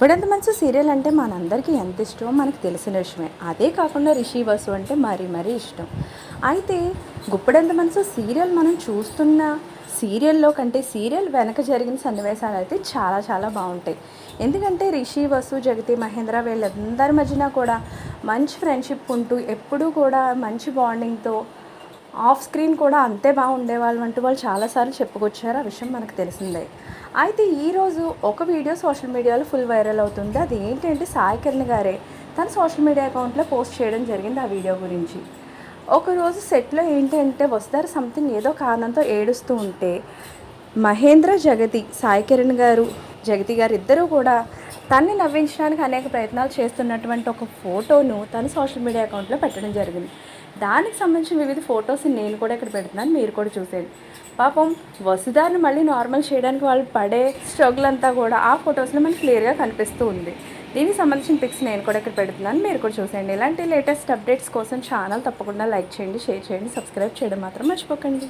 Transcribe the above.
గుప్పెడంత మనసు సీరియల్ అంటే మనందరికీ ఎంత ఇష్టమో మనకు తెలిసిన విషయమే. అదే కాకుండా రిషి వసు అంటే మరీ మరీ ఇష్టం. అయితే గుప్పడంత మనసు సీరియల్ మనం చూస్తున్న సీరియల్లో కంటే సీరియల్ వెనక జరిగిన సన్నివేశాలు అయితే చాలా చాలా బాగుంటాయి. ఎందుకంటే రిషి వసు జగతి మహేంద్ర వీళ్ళందరి మధ్యన కూడా మంచి ఫ్రెండ్షిప్ ఉంటూ ఎప్పుడూ కూడా మంచి బాండింగ్తో ఆఫ్ స్క్రీన్ కూడా అంతే బాగుండేవాళ్ళు అంటూ వాళ్ళు చాలాసార్లు చెప్పుకొచ్చారు. ఆ విషయం మనకు తెలిసిందే. అయితే ఈరోజు ఒక వీడియో సోషల్ మీడియాలో ఫుల్ వైరల్ అవుతుంది. అది ఏంటంటే సాయి కిరణ్ గారే తన సోషల్ మీడియా అకౌంట్లో పోస్ట్ చేయడం జరిగింది ఆ వీడియో గురించి. ఒకరోజు సెట్లో ఏంటంటే వస్తారు సంథింగ్ ఏదో కారణంతో ఏడుస్తూ ఉంటే మహేంద్ర జగతి సాయి కిరణ్ గారు జగతి గారు ఇద్దరూ కూడా తన్ని నవ్వించడానికి అనేక ప్రయత్నాలు చేస్తున్నటువంటి ఒక ఫోటోను తను సోషల్ మీడియా అకౌంట్లో పెట్టడం జరిగింది. దానికి సంబంధించిన వివిధ ఫొటోస్ నేను కూడా ఇక్కడ పెడుతున్నాను. మీరు కూడా చూసేయండి. పాపం వసుధారిని మళ్ళీ నార్మల్ చేయడానికి వాళ్ళు పడే స్ట్రగుల్ అంతా కూడా ఆ ఫొటోస్లో మనకి క్లియర్గా కనిపిస్తూ ఉంది. దీనికి సంబంధించిన పిక్స్ నేను కూడా ఇక్కడ పెడుతున్నాను. మీరు కూడా చూసేయండి. ఇలాంటి లేటెస్ట్ అప్డేట్స్ కోసం ఛానల్ తప్పకుండా లైక్ చేయండి షేర్ చేయండి సబ్స్క్రైబ్ చేయడం మాత్రం మర్చిపోకండి.